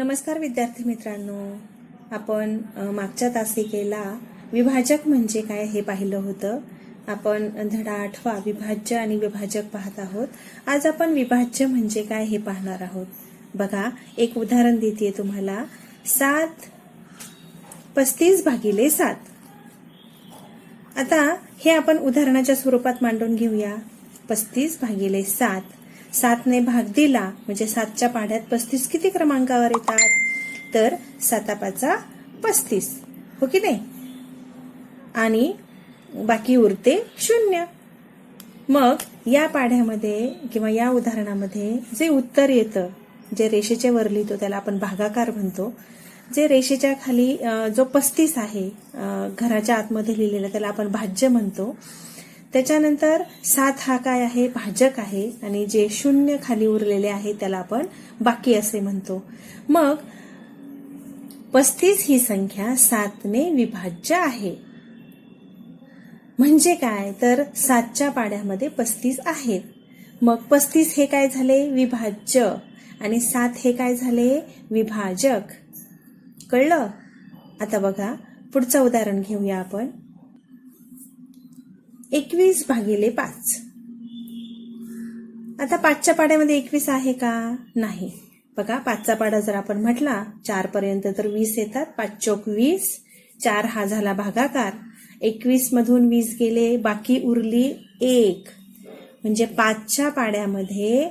नमस्कार विद्यार्थी मित्रांनो. आपण मागच्या तासिकेला विभाजक म्हणजे काय हे पाहिलं होतं. आपण धडा आठवा विभाज्य आणि विभाजक पाहत आहोत. आज आपण विभाज्य म्हणजे काय हे पाहणार आहोत. बघा एक उदाहरण देते तुम्हाला. सात पस्तीस भागिले सात. आता हे आपण उदाहरणाच्या स्वरूपात मांडून घेऊया. पस्तीस भागिले सात सातने भाग दिला म्हणजे सातच्या पाढ्यात पस्तीस किती क्रमांकावर येतात? तर सातापाचा पस्तीस. हो की नाही? आणि बाकी उरते शून्य. मग या पाढ्यामध्ये किंवा या उदाहरणामध्ये जे उत्तर येतं जे रेषेच्या वर लिहितो त्याला आपण भागाकार म्हणतो जे रेषेच्या खाली जो पस्तीस आहे घराच्या आतमध्ये लिहिलेला त्याला आपण भाज्य म्हणतो. त्याच्यानंतर सात हा काय आहे? भाजक आहे. आणि जे शून्य खाली उरलेले आहे त्याला आपण बाकी असे म्हणतो. मग पस्तीस ही संख्या सातने विभाज्य आहे. म्हणजे काय? तर सातच्या पाड्यामध्ये पस्तीस आहेत मग पस्तीस हे काय झाले? विभाज्य. आणि सात हे काय झाले? विभाजक. कळलं? आता बघा. पुढचं उदाहरण घेऊया आपण. एकवीस भागिले पाच. आता पाचच्या पाड्यामध्ये एकवीस आहे का? नाही. बघा पाचचा पाडा जर आपण म्हटला चार पर्यंत तर वीस येतात. पाच चौक वीस चार हा झाला भागाकार. एकवीस मधून वीस गेले बाकी उरली एक. म्हणजे पाचच्या पाड्यामध्ये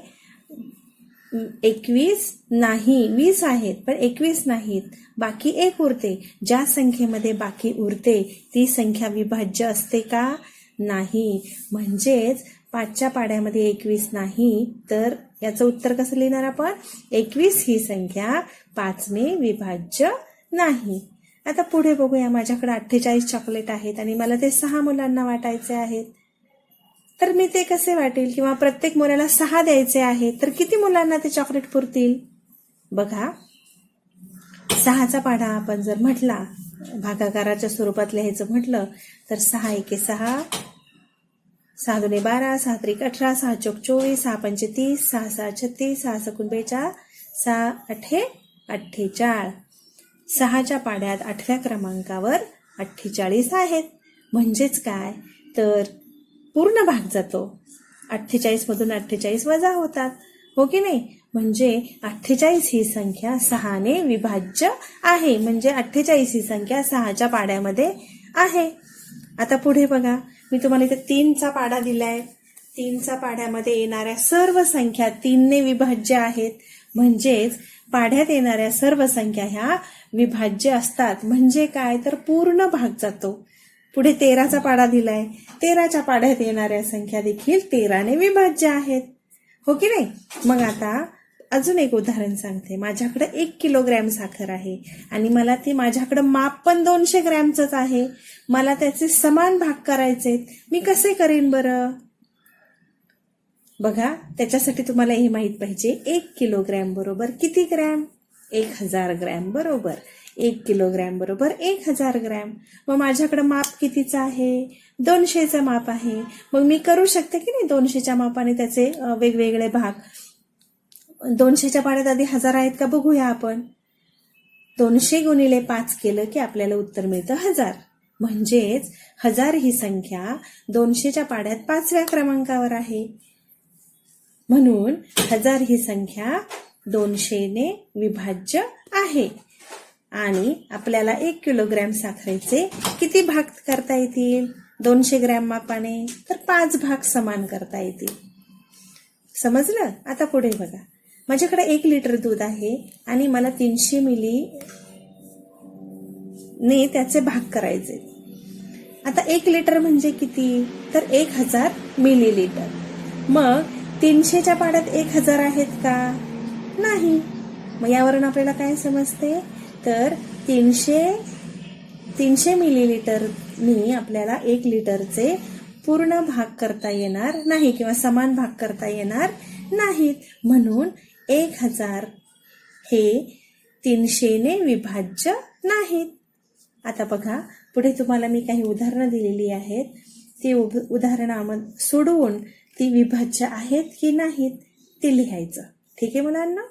एकवीस नाही वीस आहेत पण एकवीस नाहीत. बाकी एक उरते. ज्या संख्येमध्ये बाकी उरते ती संख्या विभाज्य असते का? नाही. म्हणजेच पाचच्या पाड्यामध्ये एकवीस नाही तर याचं उत्तर कसं लिहिणार आपण? एकवीस ही संख्या पाचने विभाज्य नाही. आता पुढे बघूया. माझ्याकडे अठ्ठेचाळीस चॉकलेट आहेत आणि मला ते सहा मुलांना वाटायचे आहेत. तर मी ते कसे वाटेल? किंवा प्रत्येक मुलाला सहा द्यायचे आहे तर किती मुलांना ते चॉकलेट पुरतील? बघा. सहाचा पाढा आपण जर म्हटला भागाकाराच्या स्वरूपात लिहायचं म्हटलं तर सहा एके सहा सहा बारा सहा त्रिक अठरा सहा चौक चोवीस सहा पंचे तीस सहा सहा छत्तीस सहा सकून बेचाळ सहा अठे अठ्ठेचाळ सहाच्या पाड्यात आठव्या क्रमांकावर अठ्ठेचाळीस आहेत. म्हणजेच काय? तर पूर्ण भाग जातो. अठ्ठेचाळीसमधून अठ्ठेचाळीस वजा होतात. हो की नाही? म्हणजे अठ्ठेचाळीस ही संख्या सहाने विभाज्य आहे. म्हणजे अठ्ठेचाळीस ही संख्या सहाच्या पाड्यामध्ये आहे. आता पुढे बघा. मी तुम्हाला इथे तीनचा पाडा दिलाय. तीनचा पाड्यामध्ये येणाऱ्या सर्व संख्या तीनने विभाज्य आहेत. म्हणजेच पाढ्यात येणाऱ्या सर्व संख्या ह्या विभाज्य असतात. म्हणजे काय? तर पूर्ण भाग जातो. पुढे तेराचा पाडा दिलाय. तेराच्या पाड्यात येणाऱ्या संख्या देखील तेराने विभाज्य आहेत. हो की नाही? मग आता अजून एक उदाहरण सांगते. माझ्याकडे एक किलोग्रॅम साखर आहे आणि मला ती माझ्याकडे माप पण दोनशे ग्रॅमचंच आहे. मला त्याचे समान भाग करायचे मी कसे करेन बरं? बघा त्याच्यासाठी तुम्हाला हे माहीत पाहिजे. एक किलोग्रॅम बरोबर किती ग्रॅम? एक हजार ग्रॅम बरोबर. एक किलोग्रॅम बरोबर एक हजार ग्रॅम. मग माझ्याकडे माप कितीचं आहे? दोनशेचं माप आहे. मग मी करू शकते की नाही दोनशेच्या मापाने त्याचे वेगवेगळे भाग? दोनशेच्या पाड्यात आधी हजार आहेत का बघूया आपण. दोनशे गुणिले पाच केलं की आपल्याला उत्तर मिळतं हजार. म्हणजेच हजार ही संख्या दोनशेच्या पाड्यात पाचव्या क्रमांकावर आहे. म्हणून हजार ही संख्या दोनशेने विभाज्य आहे. आणि आपल्याला एक किलोग्रॅम साखरेचे किती भाग करता येतील? दोनशे ग्रॅम मापाने तर पाच भाग समान करता येतील. समजलं? आता पुढे बघा. माझ्याकडे एक लिटर दूध आहे आणि मला तीनशे मिली ने त्याचे भाग करायचे. आता एक लिटर म्हणजे किती? तर एक हजार मिली लिटर मग तीनशेच्या पाड्यात एक हजार आहेत का? नाही. मग यावरून आपल्याला काय समजते? तर तीनशे तीनशे मिलीलिटरनी आपल्याला एक लिटरचे पूर्ण भाग करता येणार नाही किंवा समान भाग करता येणार नाहीत. म्हणून एक हजार हे तीनशेने विभाज्य नाहीत. आता बघा पुढे तुम्हाला मी काही उदाहरणं दिलेली आहेत. ती उदाहरणं उदाहरणामध्ये सोडवून ती विभाज्य आहेत की नाहीत ते लिहायचं. ठीक आहे मुलांना?